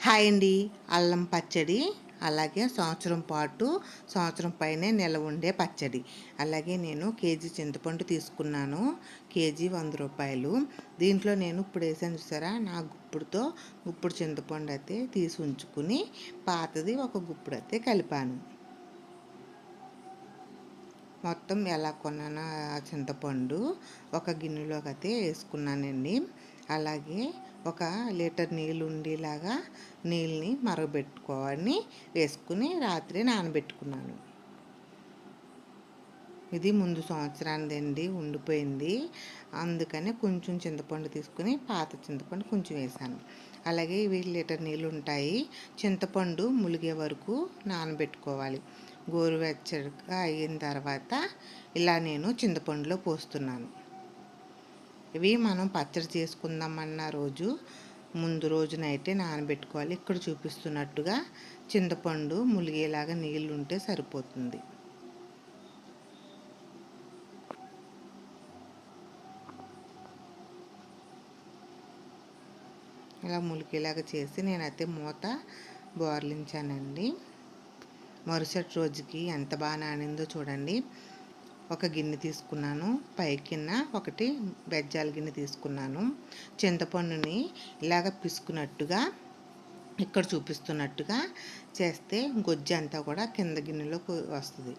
Hi అండి. అల్లం పచ్చడి అలాగే సంవత్సరం పాటు సంవత్సరం పైనే నిలవ ఉండే పచ్చడి. అలాగే నేను కేజీ చింతపండు తీసుకున్నాను. కేజీ వంద రూపాయలు. దీంట్లో నేను ఇప్పుడు వేసాను చూసారా? నా గుప్పుడుతో గుప్పుడు చింతపండు అయితే తీసి ఉంచుకుని పాతది ఒక గుప్పుడు అయితే కలిపాను. మొత్తం ఎలా కొన్నానో? ఆ చింతపండు ఒక గిన్నెలోకి అయితే వేసుకున్నానండి. అలాగే ఒక లీటర్ నీళ్ళు ఉండేలాగా నీళ్ళని మరగబెట్టుకోవాలని వేసుకుని రాత్రి నానబెట్టుకున్నాను. ఇది ముందు సంవత్సరానిదండి ఉండిపోయింది. అందుకనే కొంచెం చింతపండు తీసుకుని పాత చింతపండు కొంచెం వేసాను. అలాగే ఇవి లీటర్ నీళ్ళు ఉంటాయి చింతపండు ములిగే వరకు నానబెట్టుకోవాలి. గోరువెచ్చగా అయిన తర్వాత ఇలా నేను చింతపండులో పోస్తున్నాను. ఇవి మనం పచ్చడి చేసుకుందామన్న రోజు. ముందు రోజునైతే నానబెట్టుకోవాలి. ఇక్కడ చూపిస్తున్నట్టుగా చింతపండు ములిగేలాగా నీళ్ళు ఉంటే సరిపోతుంది. ఇలా ములిగేలాగా చేసి నేనైతే మూత బోర్లించానండి. మరుసటి రోజుకి ఎంత బాగా నానిందో చూడండి. ఒక గిన్నె తీసుకున్నాను. పై కింద ఒకటి బెజ్జాల గిన్నె తీసుకున్నాను. చింతపండుని ఇలాగ పిసుకున్నట్టుగా ఇక్కడ చూపిస్తున్నట్టుగా చేస్తే గొజ్జు అంతా కూడా కింద గిన్నెలోకి వస్తుంది.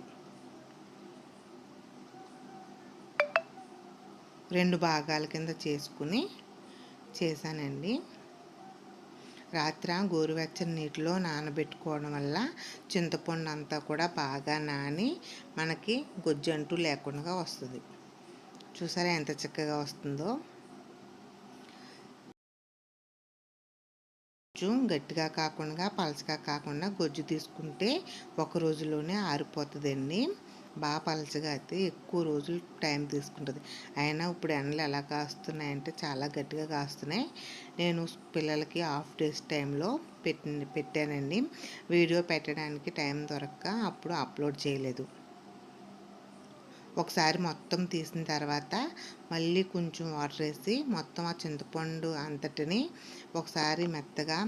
రెండు భాగాల కింద చేసుకుని చేశానండి. రాత్రి గోరువెచ్చని నీటిలో నానబెట్టుకోవడం వల్ల చింతపండు అంతా కూడా బాగా నాని మనకి గొజ్జంటూ లేకుండా వస్తుంది. చూసారా ఎంత చక్కగా వస్తుందో? కొంచెం గట్టిగా కాకుండా పలచగా కాకుండా గొజ్జు తీసుకుంటే ఒక రోజులోనే ఆరిపోతుందండి. బాగా పలచగా అయితే ఎక్కువ రోజులు టైం తీసుకుంటుంది. అయినా ఇప్పుడు ఎండలు ఎలా కాస్తున్నాయంటే చాలా గట్టిగా కాస్తున్నాయి. నేను పిల్లలకి హాఫ్ డేస్ టైంలో పెట్టి పెట్టానండి. వీడియో పెట్టడానికి టైం దొరక్క అప్పుడు అప్లోడ్ చేయలేదు. ఒకసారి మొత్తం తీసిన తర్వాత మళ్ళీ కొంచెం వాటర్ వేసి మొత్తం ఆ చింతపండు అంతటిని ఒకసారి మెత్తగా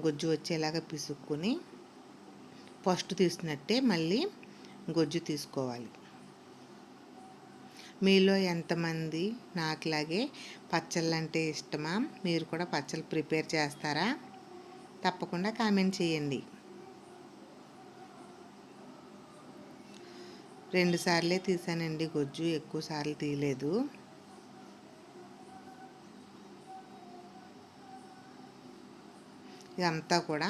గుజ్జు వచ్చేలాగా పిసుక్కుని ఫస్ట్ తీసినట్టే మళ్ళీ గొజ్జు తీసుకోవాలి. మీలో ఎంతమంది నాకులాగే పచ్చళ్ళు అంటే ఇష్టమా? మీరు కూడా పచ్చళ్ళు ప్రిపేర్ చేస్తారా? తప్పకుండా కామెంట్ చేయండి. రెండు సార్లే తీసానండి గొజ్జు ఎక్కువ సార్లు తీయలేదు. ఇదంతా కూడా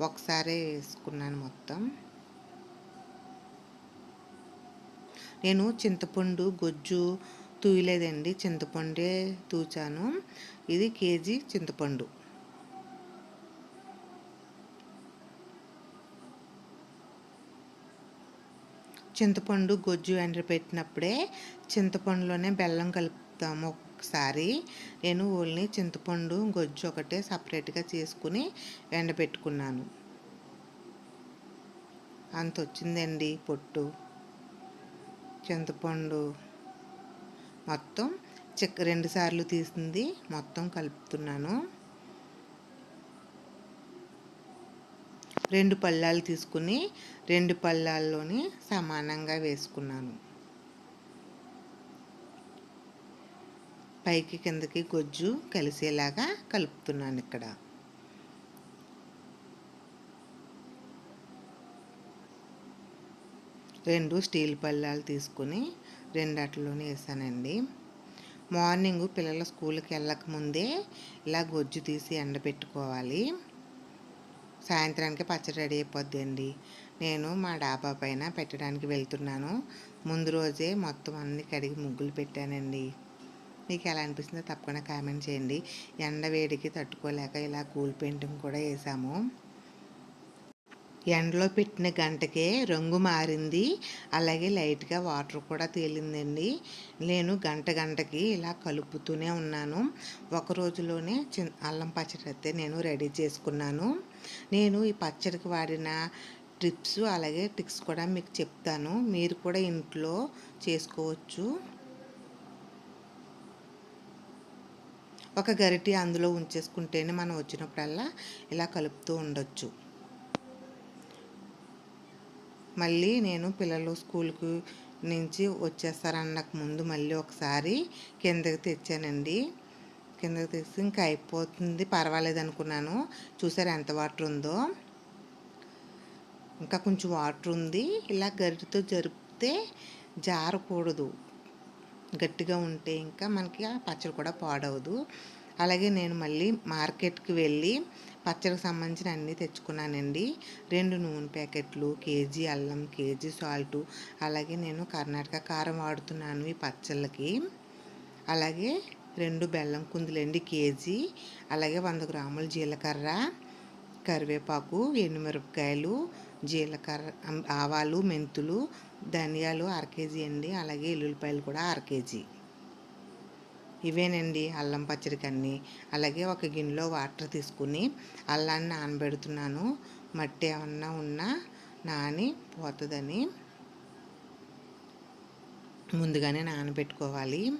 ఒకసారి వేసుకున్నాను మొత్తం. నేను చింతపండు గొజ్జు తూయలేదండి. చింతపండే తూచాను. ఇది కేజీ చింతపండు. చింతపండు గొజ్జు ఎండబెట్టినప్పుడే చింతపండులోనే బెల్లం కలుపుతాము ఒకసారి. నేను ఓన్లీ చింతపండు గొజ్జు ఒకటే సపరేట్గా చేసుకుని ఎండబెట్టుకున్నాను. అంత వచ్చిందండి పొట్టు. చింతపండు మొత్తం చెక్క రెండు సార్లు తీసింది మొత్తం కలుపుతున్నాను. రెండు పళ్ళాలు తీసుకుని రెండు పళ్ళాల్లోని సమానంగా వేసుకున్నాను. పైకి కిందకి గొజ్జు కలిసేలాగా కలుపుతున్నాను ఇక్కడ. రెండు స్టీల్ పళ్ళాలు తీసుకుని రెండట్లోనే వేసానండి. మార్నింగ్ పిల్లల స్కూల్కి వెళ్ళక ముందే ఇలా గొజ్జు తీసి ఎండబెట్టుకోవాలి. సాయంత్రానికి పచ్చడి రెడీ అయిపోద్ది అండి నేను మా డాబా పైన పెట్టడానికి వెళ్తున్నాను. ముందు రోజే మొత్తం అన్ని కడిగి ముగ్గులు పెట్టానండి. మీకు ఎలా అనిపిస్తుందో తప్పకుండా కామెంట్ చేయండి. ఎండ వేడికి తట్టుకోలేక ఇలా కూల్ పెయింటింగ్ కూడా వేసాము. ఎండలో పెట్టిన గంటకే రంగు మారింది. అలాగే లైట్గా వాటర్ కూడా తేలిందండి. నేను గంట గంటకి ఇలా కలుపుతూనే ఉన్నాను. ఒక రోజులోనే చి అల్లం పచ్చడి అయితే నేను రెడీ చేసుకున్నాను. నేను ఈ పచ్చడికి వాడిన ట్రిప్స్ అలాగే టిక్స్ కూడా మీకు చెప్తాను. మీరు కూడా ఇంట్లో చేసుకోవచ్చు. ఒక గరిటి అందులో ఉంచేసుకుంటేనే మనం వచ్చినప్పుడల్లా ఇలా కలుపుతూ ఉండొచ్చు. మళ్ళీ నేను పిల్లలు స్కూల్కి నుంచి వచ్చేస్తారన్నకు ముందు మళ్ళీ ఒకసారి కిందకి తెచ్చానండి. కిందకి తెచ్చి ఇంకా అయిపోతుంది. పర్వాలేదు అనుకున్నాను. చూసారు ఎంత వాటర్ ఉందో? ఇంకా కొంచెం వాటర్ ఉంది. ఇలా గరిటితో జరిపితే జారకూడదు. గట్టిగా ఉంటే ఇంకా మనకి ఆ పచ్చడి కూడా పాడవదు. అలాగే నేను మళ్ళీ మార్కెట్కి వెళ్ళి పచ్చడికి సంబంధించిన అన్నీ తెచ్చుకున్నానండి. రెండు నూనె ప్యాకెట్లు కేజీ అల్లం కేజీ సాల్టు. అలాగే నేను కర్ణాటక కారం వాడుతున్నాను ఈ పచ్చళ్ళకి. అలాగే రెండు బెల్లం కుందులండి కేజీ. అలాగే వంద గ్రాముల జీలకర్ర కరివేపాకు ఎండుమిరపకాయలు జీలకర్ర ఆవాలు మెంతులు ధనియాలు అర కేజీ అండి. అలాగే ఎల్లుల్లిపాయలు కూడా అర కేజీ. ఇవేనండి అల్లం పచ్చడి అన్నీ అలాగే ఒక గిన్నెలో వాటర్ తీసుకుని అల్లాన్ని నానబెడుతున్నాను. మట్టి ఏమన్నా ఉన్నా నాని పోతుందని ముందుగానే నానబెట్టుకోవాలి.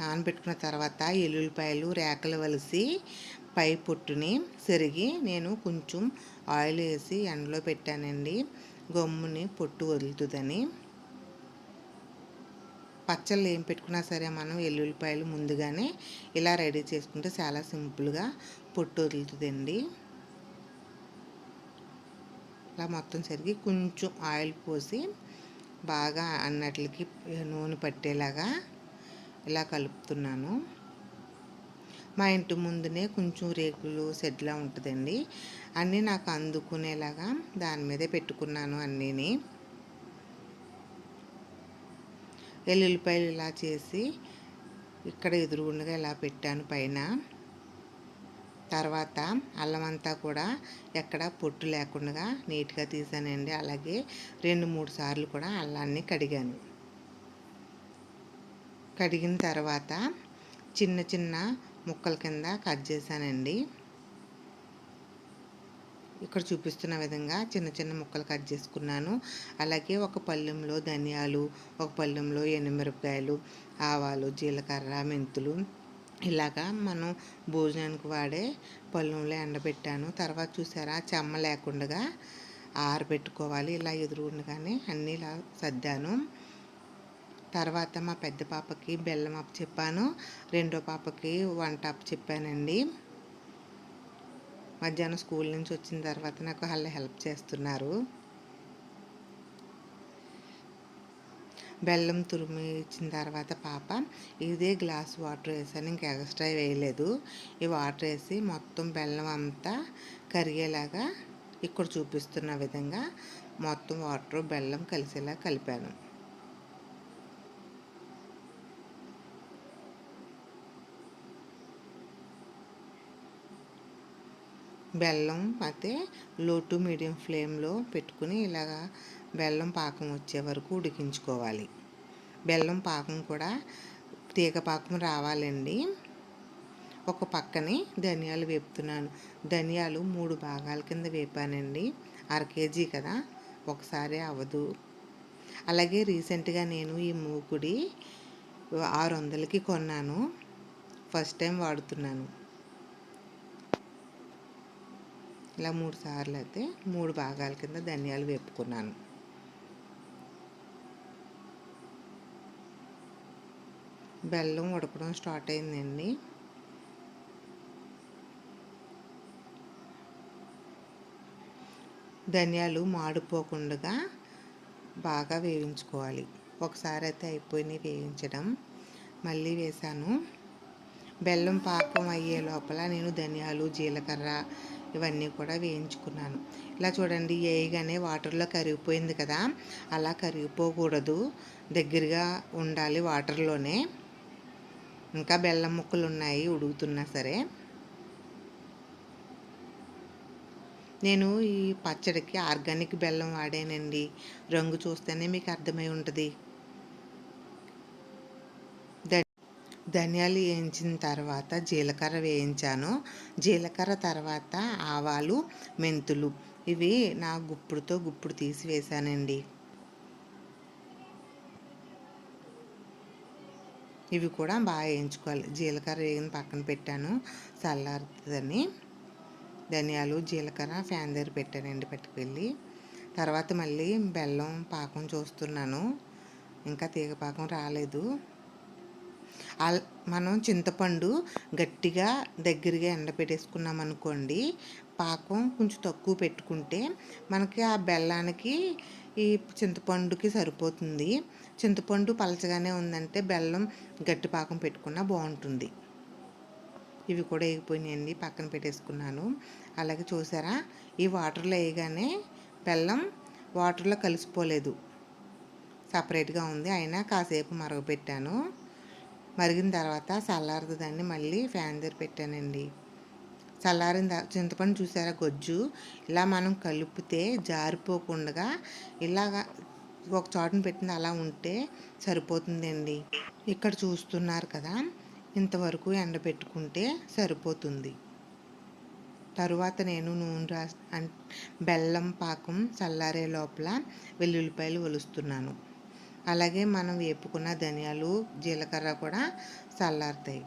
నానబెట్టుకున్న తర్వాత ఎల్లుల్లిపాయలు రేకలు వలిసి పై పొట్టుని సెరిగి నేను కొంచెం ఆయిల్ వేసి ఎండలో పెట్టానండి. గమ్ముని పొట్టు వదులుతుందని. పచ్చళ్ళు ఏం పెట్టుకున్నా సరే మనం ఎల్లుల్లిపాయలు ముందుగానే ఇలా రెడీ చేసుకుంటే చాలా సింపుల్గా పొట్టు వదులుతుందండి. ఇలా మొత్తం సరిగి కొంచెం ఆయిల్ పోసి బాగా అన్నట్లకి నూనె పట్టేలాగా ఇలా కలుపుతున్నాను. మా ఇంటి ముందునే కొంచెం రేకులు సెడ్లా ఉంటుందండి. అన్నీ నాకు అందుకునేలాగా దాని మీదే పెట్టుకున్నాను అన్నీని. వెల్లుల్లిపాయలు ఇలా చేసి ఇక్కడ ఎదురుగుండగా ఇలా పెట్టాను పైన. తర్వాత అల్లం అంతా కూడా ఎక్కడ పొట్టు లేకుండా నీట్గా తీసానండి. అలాగే రెండు మూడు సార్లు కూడా అల్లాన్ని కడిగాను. కడిగిన తర్వాత చిన్న చిన్న ముక్కల కింద కట్ చేశానండి. ఇక్కడ చూపిస్తున్న విధంగా చిన్న చిన్న ముక్కలు కట్ చేసుకున్నాను. అలాగే ఒక పళ్ళెంలో ధనియాలు ఒక పళ్ళెంలో ఎండుమిరపకాయలు ఆవాలు జీలకర్ర మెంతులు. ఇలాగా మనం భోజనానికి వాడే పళ్ళెంలో ఎండబెట్టాను. తర్వాత చూసారా చెమ్మ లేకుండా ఆరబెట్టుకోవాలి. ఇలా ఎదురుగుండగానే అన్నీ ఇలా సర్దాను. తర్వాత మా పెద్ద పాపకి బెల్లం అప్ చెప్పాను రెండో పాపకి వంట అప్ చెప్పానండి మధ్యాహ్నం స్కూల్ నుంచి వచ్చిన తర్వాత నాకు వాళ్ళు హెల్ప్ చేస్తున్నారు. బెల్లం తురిమి ఇచ్చిన తర్వాత పాప ఇదే గ్లాస్ వాటర్ వేసాను ఇంకా ఎక్స్ట్రా వేయలేదు. ఈ వాటర్ వేసి మొత్తం బెల్లం అంతా కరిగేలాగా ఇక్కడ చూపిస్తున్న విధంగా మొత్తం వాటర్ బెల్లం కలిసేలా కలిపాను. బెల్లం అయితే లో టు మీడియం ఫ్లేమ్లో పెట్టుకుని ఇలాగా బెల్లం పాకం వచ్చే వరకు ఉడికించుకోవాలి. బెల్లం పాకం కూడా తీగ పాకం రావాలండి. ఒక పక్కనే ధనియాలు వేపుతున్నాను. ధనియాలు మూడు భాగాల కింద వేపానండి. అర కేజీ కదా ఒకసారి అవ్వదు అలాగే రీసెంట్గా నేను ఈ మూకుడి ఆరు వందలకి కొన్నాను. ఫస్ట్ టైం వాడుతున్నాను. ఇలా మూడు సార్లు అయితే మూడు భాగాల కింద ధనియాలు వేపుకున్నాను. బెల్లం ఉడకడం స్టార్ట్ అయిందండి. ధనియాలు మాడిపోకుండా బాగా వేయించుకోవాలి. ఒకసారి అయితే అయిపోయినాయి వేయించడం. మళ్ళీ వేసాను. బెల్లం పాకం అయ్యే లోపల నేను ధనియాలు జీలకర్ర ఇవన్నీ కూడా వేయించుకున్నాను. ఇలా చూడండి వేయగానే వాటర్లో కరిగిపోయింది కదా అలా కరిగిపోకూడదు. దగ్గరగా ఉండాలి వాటర్లోనే. ఇంకా బెల్లం ముక్కలు ఉన్నాయి ఉడుకుతున్నా సరే. నేను ఈ పచ్చడికి ఆర్గానిక్ బెల్లం వాడానండి. రంగు చూస్తేనే మీకు అర్థమై ఉంటుంది. ధనియాలు వేయించిన తర్వాత జీలకర్ర వేయించాను. జీలకర్ర తర్వాత ఆవాలు మెంతులు ఇవి నా గుప్పుడుతో గుప్పుడు తీసి వేసానండి. ఇవి కూడా బాగా వేయించుకోవాలి. జీలకర్ర వేగిన పక్కన పెట్టాను. చల్లారుతుందని. ధనియాలు జీలకర్ర ఫ్యాన్ దగ్గర పెట్టానండి పట్టుకెళ్ళి తర్వాత మళ్ళీ బెల్లం పాకం చూస్తున్నాను. ఇంకా తీగ పాకం రాలేదు. మనం చింతపండు గట్టిగా దగ్గరగా ఎండబెట్టేసుకున్నాం అనుకోండి పాకం కొంచెం తక్కువ పెట్టుకుంటే మనకి ఆ బెల్లానికి ఈ చింతపండుకి సరిపోతుంది. చింతపండు పలచగానే ఉందంటే బెల్లం గట్టి పాకం పెట్టుకున్నా బాగుంటుంది. ఇవి కూడా వేగిపోయినాయండి పక్కన పెట్టేసుకున్నాను. అలాగే చూసారా ఈ వాటర్లో వేయగానే బెల్లం వాటర్లో కలిసిపోలేదు. సపరేట్గా ఉంది అయినా కాసేపు మరగపెట్టాను. మరిగిన తర్వాత చల్లారుతుందని మళ్ళీ ఫ్యాన్ దగ్గర పెట్టానండి. చల్లారిన చింతపండు చూసారా గొజ్జు? ఇలా మనం కలిపితే జారిపోకుండా ఇలాగా ఒక చోటన పెట్టింది అలా ఉంటే సరిపోతుందండి. ఇక్కడ చూస్తున్నారు కదా ఇంతవరకు ఎండబెట్టుకుంటే సరిపోతుంది. తరువాత నేను నూనె రా బెల్లం పాకం చల్లారే లోపల వెల్లుల్లిపాయలు ఒలుస్తున్నాను. అలాగే మనం వేపుకున్న ధనియాలు జీలకర్ర కూడా చల్లారుతాయి.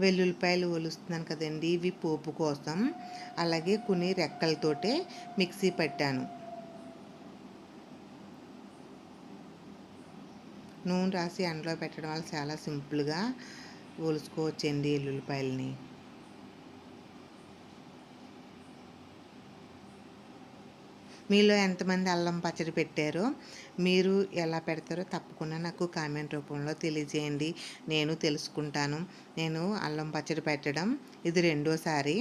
వెల్లుల్లిపాయలు ఒలుస్తున్నాను కదండి ఇవి పోపు కోసం. అలాగే కొన్ని రెక్కలతోటే మిక్సీ పెట్టాను. నూనె రాసి ఎండలో పెట్టడం వల్ల చాలా సింపుల్గా ఒలుసుకోవచ్చండి ఎల్లుల్లిపాయలని మీలో ఎంతమంది అల్లం పచ్చడి పెట్టారో మీరు ఎలా పెడతారో తప్పకుండా నాకు కామెంట్ రూపంలో తెలియజేయండి. నేను తెలుసుకుంటాను. నేను అల్లం పచ్చడి పెట్టడం ఇది రెండోసారి.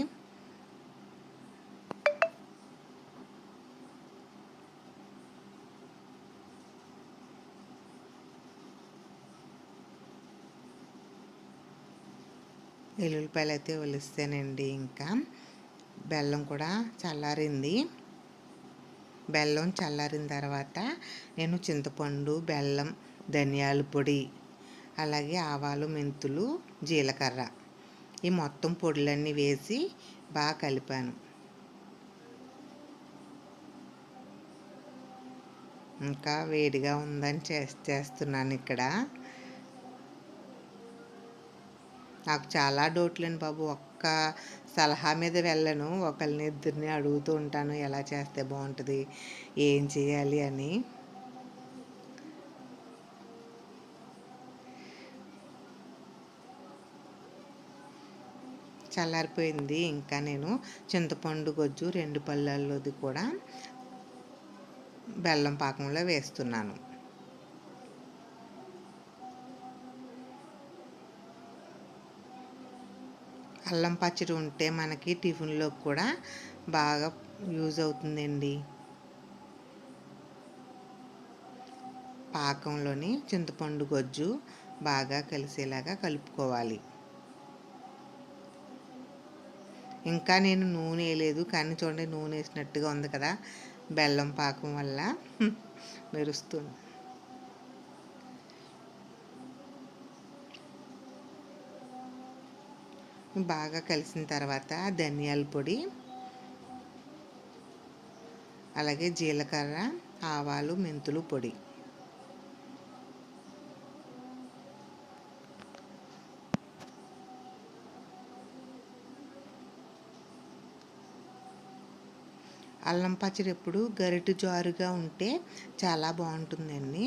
ఎల్లుల్లిపాయలు అయితే ఒలిస్తానండి ఇంకా బెల్లం కూడా చల్లారింది. బెల్లం చల్లారిన తర్వాత నేను చింతపండు బెల్లం ధనియాల పొడి అలాగే ఆవాలు మెంతులు జీలకర్ర ఈ మొత్తం పొడులన్నీ వేసి బాగా కలిపాను. ఇంకా వేడిగా ఉందని చేస్తున్నాను ఇక్కడ. నాకు చాలా డౌట్లేండి బాబు ఒక్క సలహా మీద వెళ్ళను. ఒకరిని ఇద్దరిని అడుగుతూ ఉంటాను. ఎలా చేస్తే బాగుంటుంది ఏం చేయాలి అని. చల్లారిపోయింది. ఇంకా నేను చింతపండు గొజ్జు రెండు పళ్ళల్లోది కూడా బెల్లం పాకంలో వేస్తున్నాను. అల్లం పచ్చడి ఉంటే మనకి టిఫిన్లో కూడా బాగా యూజ్ అవుతుందండి. పాకంలోని చింతపండు గొజ్జు బాగా కలిసేలాగా కలుపుకోవాలి. ఇంకా నేను నూనె వేయలేదు కానీ చూడండి నూనె వేసినట్టుగా ఉంది కదా. బెల్లం పాకం వల్ల మెరుస్తుంది. బాగా కలిసిన తర్వాత ధనియాల పొడి అలాగే జీలకర్ర ఆవాలు మెంతులు పొడి. అల్లం పచ్చడి ఎప్పుడు గరిటి జారుగా ఉంటే చాలా బాగుంటుందండి.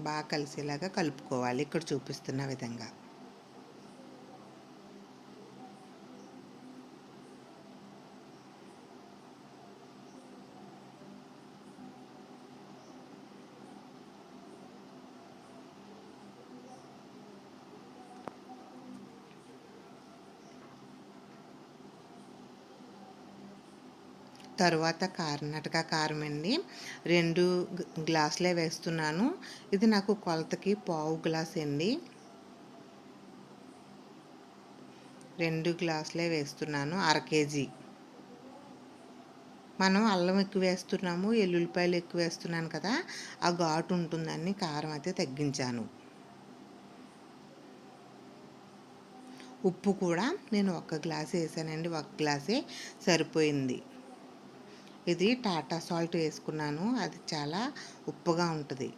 బాగా కలిసేలాగా కలుపుకోవాలి. ఇక్కడ చూపిస్తున్న విధంగా. తర్వాత కర్ణాటక కారం అండి. రెండు గ్లాసులే వేస్తున్నాను. ఇది నాకు కొలతకి పావు గ్లాస్ అండి. రెండు గ్లాసులే వేస్తున్నాను అర కేజీ. మనం అల్లం ఎక్కువ వేస్తున్నాము ఎల్లుల్లిపాయలు ఎక్కువ వేస్తున్నాను కదా ఆ ఘాటు ఉంటుందని కారం అయితే తగ్గించాను. ఉప్పు కూడా నేను ఒక గ్లాస్ వేసానండి ఒక గ్లాసే సరిపోయింది. ఇది టాటా సాల్ట్ వేసుకున్నాను. అది చాలా ఉప్పుగా ఉంటుంది.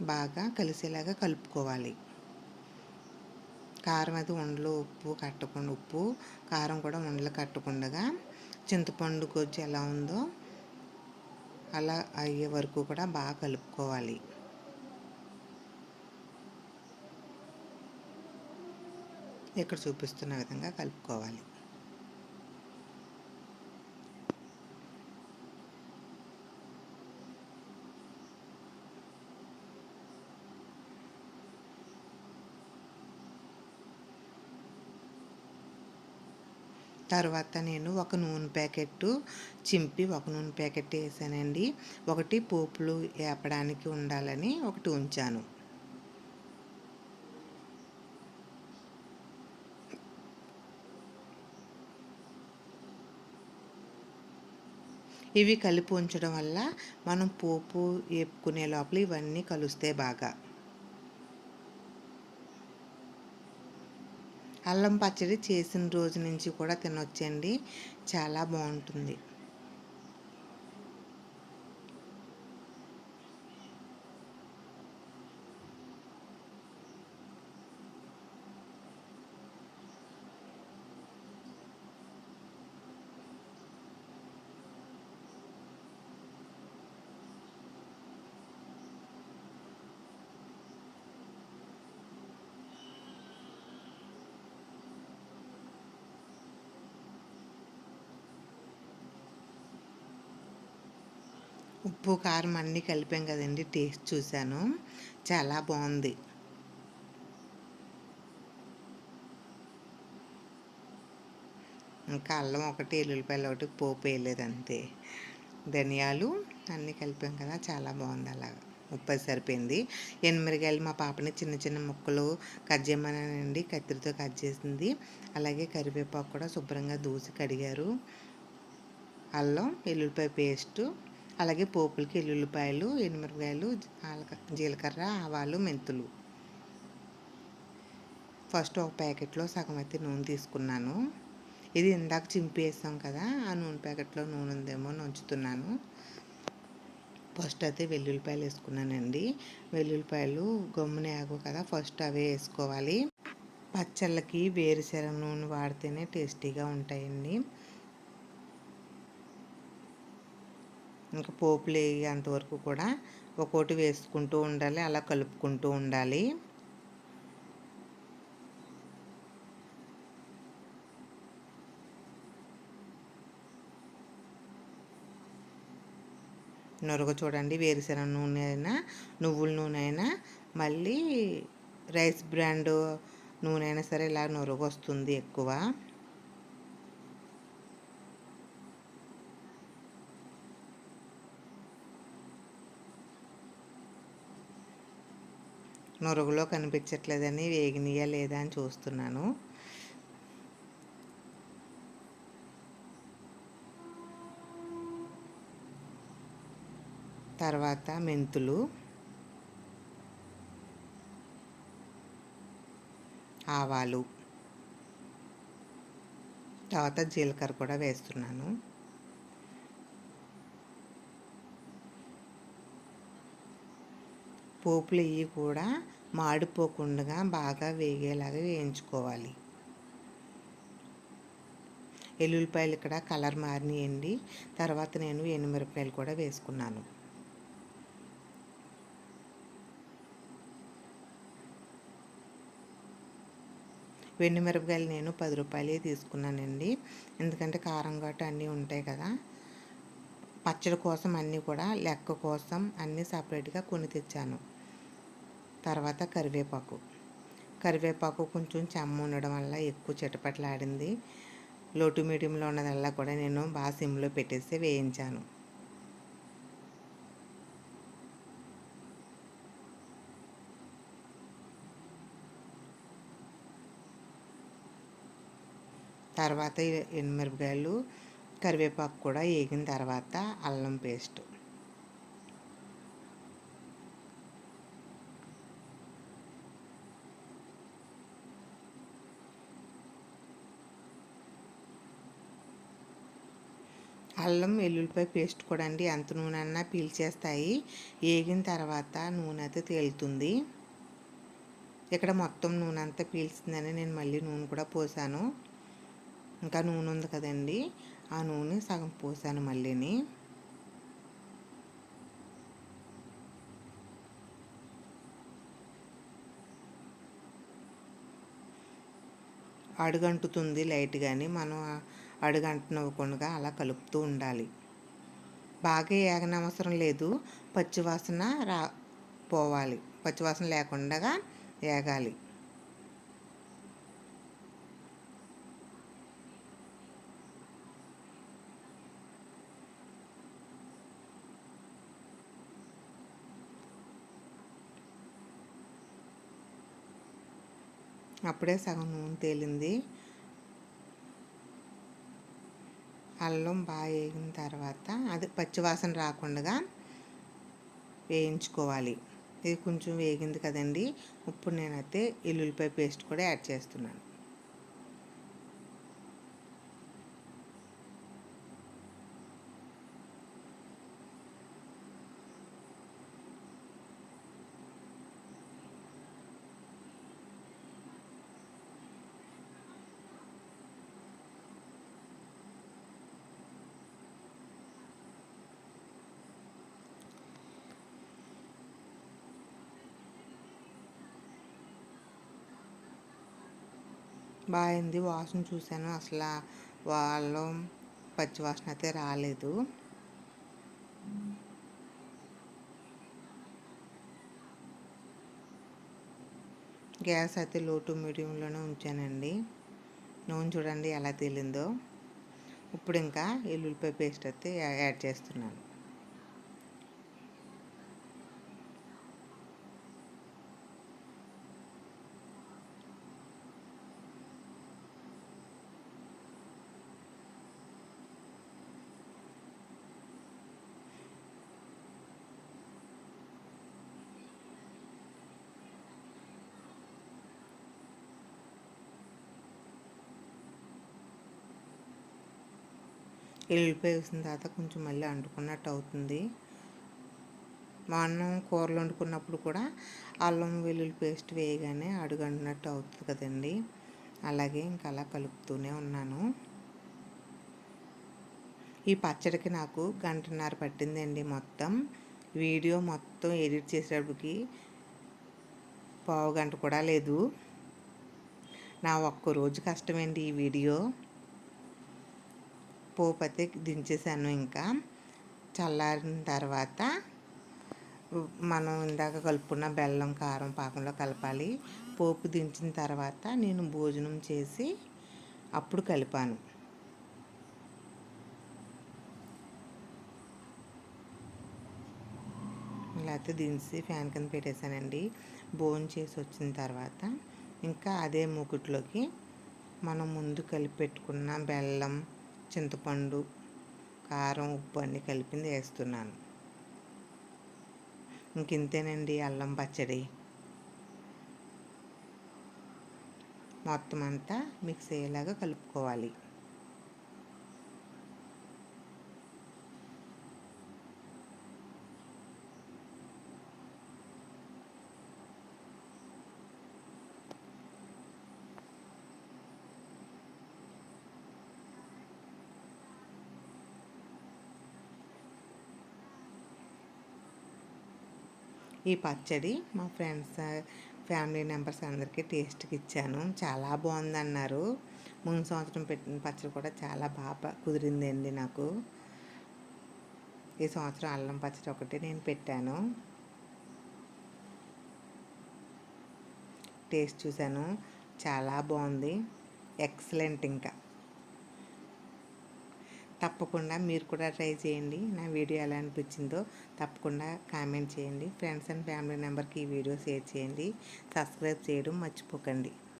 బాగా కలిసేలాగా కలుపుకోవాలి. కారం అది ఉండలు ఉప్పు కట్టకుండా ఉప్పు కారం కూడా ఉండలు కట్టకుండా చింతపండు గొజ్జు ఎలా ఉందో అలా అయ్యే వరకు కూడా బాగా కలుపుకోవాలి. ఇక్కడ చూపిస్తున్న విధంగా కలుపుకోవాలి. తర్వాత నేను ఒక నూనె ప్యాకెట్ చింపి ఒక నూనె ప్యాకెట్ వేసానండి. ఒకటి పోపులు వేపడానికి ఉండాలని ఒకటి ఉంచాను. ఇవి కలిపి ఉంచడం వల్ల మనం పోపు వేపుకునే లోపల ఇవన్నీ కలుస్తాయి బాగా. అల్లం పచ్చడి చేసిన రోజు నుంచి కూడా తినొచ్చండి. చాలా బాగుంటుంది. ఉప్పు కారం అన్నీ కలిపాం కదండి. టేస్ట్ చూశాను. చాలా బాగుంది. ఇంకా అల్లం ఒకటి ఎల్లుల్లిపాయలు ఒకటి పోపు వేయలేదు అంతే. ధనియాలు అన్నీ కలిపాం కదా చాలా బాగుంది అలాగా ముప్పై సరిపోయింది. ఎనిమిరకాయలు మా పాపని చిన్న చిన్న ముక్కలు కట్ చేయమనండి కత్తిరితో కట్ చేసింది. అలాగే కరివేపాకు కూడా శుభ్రంగా దూసి కడిగారు. అల్లం ఎల్లుల్లిపాయ పేస్టు అలాగే పోపులకి ఎల్లుల్లిపాయలు ఎనిమిరకాయలు జీలకర్ర ఆవాలు మెంతులు. ఫస్ట్ ఒక ప్యాకెట్లో సగం అయితే నూనె తీసుకున్నాను. ఇది ఇందాక చింపేసాం కదా ఆ నూనె ప్యాకెట్లో నూనె ఉందేమో ఉంచుతున్నాను. ఫస్ట్ అయితే వెల్లుల్లిపాయలు వేసుకున్నానండి. వెల్లుల్లిపాయలు గమ్మున ఆగు కదా ఫస్ట్ అవే వేసుకోవాలి. పచ్చళ్ళకి వేరుశెనగ నూనె వాడితేనే టేస్టీగా ఉంటాయండి. ఇంకా పోపులు అంతవరకు కూడా ఒక్కోటి వేసుకుంటూ ఉండాలి అలా కలుపుకుంటూ ఉండాలి. నొరగ చూడండి వేరుశెనగ నూనె అయినా నువ్వుల నూనె అయినా మళ్ళీ రైస్ బ్రాండ్ నూనె అయినా సరే ఇలా నురగ వస్తుంది ఎక్కువ. నొరుగులో కనిపించట్లేదని వేగినయా లేదా అని చూస్తున్నాను. తర్వాత మెంతులు. ఆవాలు. తర్వాత జీలకర్ర కూడా వేస్తున్నాను. పోపులు ఇవి కూడా మాడిపోకుండా బాగా వేగేలాగా వేయించుకోవాలి. ఎల్లుల్లిపాయలు ఇక్కడ కలర్ మారినాయండి. తర్వాత నేను ఎనిమిరపాయలు కూడా వేసుకున్నాను. వెండి మిరపకాయలు నేను పది రూపాయలే తీసుకున్నానండి. ఎందుకంటే కారం గట్ట అన్నీ ఉంటాయి కదా. పచ్చడి కోసం అన్నీ కూడా లెక్క కోసం అన్నీ సపరేట్గా కొని తెచ్చాను. తర్వాత కరివేపాకు. కరివేపాకు కొంచెం చెమ్మ ఉండడం వల్ల ఎక్కువ చిటపట్లాడింది. లోటు మీడియంలో ఉన్నదల్లా కూడా నేను బాగా సిమ్లో పెట్టేసి వేయించాను. తర్వాత ఎనిమిరపకాయలు కరివేపాకు కూడా వేగిన తర్వాత అల్లం పేస్ట్. అల్లం వెల్లుల్లిపాయ పేస్ట్ కూడా అండి. ఎంత నూనె అన్నా పీల్చేస్తాయి. వేగిన తర్వాత నూనె అయితే తేలుతుంది. ఇక్కడ మొత్తం నూనె అంతా పీల్చిందని నేను మళ్ళీ నూనె కూడా పోసాను. ఇంకా నూనె ఉంది కదండి. ఆ నూనె సగం పోసాను మళ్ళీని. అడుగంటుతుంది లైట్ కానీ మనం అడుగంటనివ్వకుండా అలా కలుపుతూ ఉండాలి. బాగా ఏగనవసరం లేదు. పచ్చివాసన రా పోవాలి. పచ్చివాసన లేకుండా ఏగాలి. అప్పుడే సగం నూనె తేలింది. అల్లం బాగా వేగిన తర్వాత అది పచ్చివాసన రాకుండా వేయించుకోవాలి. ఇది కొంచెం వేగింది కదండి. ఇప్పుడు నేనైతే ఎల్లుల్లిపాయ పేస్ట్ కూడా యాడ్ చేస్తున్నాను. బాగుంది. వాసన చూశాను. అసలు వాళ్ళు పచ్చి వాసన అయితే రాలేదు. గ్యాస్ అయితే లో టు మీడియంలోనే ఉంచానండి. నూనె చూడండి ఎలా తేలిందో. ఇప్పుడు ఇంకా ఎల్లుల్లిపాయ పేస్ట్ అయితే యాడ్ చేస్తున్నాను. ఎల్లిపాయ వేసిన తర్వాత కొంచెం మళ్ళీ అంటుకున్నట్టు అవుతుంది. మా అన్నం కూరలు వండుకున్నప్పుడు కూడా అల్లం వెల్లుల్లి పేస్ట్ వేయగానే అడుగంటున్నట్టు అవుతుంది కదండి. అలాగే ఇంకా అలా కలుపుతూనే ఉన్నాను. ఈ పచ్చడికి నాకు గంటన్నర పట్టిందండి మొత్తం. వీడియో మొత్తం ఎడిట్ చేసేటప్పటికి పావు గంట కూడా లేదు. నా ఒక్క రోజు కష్టమేంటి ఈ వీడియో. పోపు అయితే దించేసాను ఇంకా. చల్లారిన తర్వాత మనం ఇందాక కలుపుకున్న బెల్లం కారం పాకంలో కలపాలి. పోపు దించిన తర్వాత నేను భోజనం చేసి అప్పుడు కలిపాను. లేకపోతే దించి ఫ్యాన్ కింద పెట్టేశానండి. భోజనం చేసి వచ్చిన తర్వాత ఇంకా అదే మూకుట్లోకి మనం ముందు కలిపి పెట్టుకున్న బెల్లం చింతపండు కారం ఉప్పు అన్నీ కలిపింది వేస్తున్నాను. ఇంకింతేనండి అల్లం పచ్చడి. మొత్తం అంతా మిక్స్ అయ్యేలాగా కలుపుకోవాలి. ఈ పచ్చడి మా ఫ్రెండ్స్ ఫ్యామిలీ మెంబర్స్ అందరికీ టేస్ట్కి ఇచ్చాను. చాలా బాగుందన్నారు. ముందు సంవత్సరం పెట్టిన పచ్చడి కూడా చాలా బాగా కుదిరిందండి నాకు. ఈ సంవత్సరం అల్లం పచ్చడి ఒకటి నేను పెట్టాను. టేస్ట్ చూశాను. చాలా బాగుంది. ఎక్సలెంట్ ఇంకా. తప్పకుండా మీరు కూడా ట్రై చేయండి. నా వీడియో ఎలా అనిపించిందో తప్పకుండా కామెంట్ చేయండి. ఫ్రెండ్స్ అండ్ ఫ్యామిలీ మెంబర్కి ఈ వీడియో షేర్ చేయండి. సబ్స్క్రైబ్ చేయడం మర్చిపోకండి.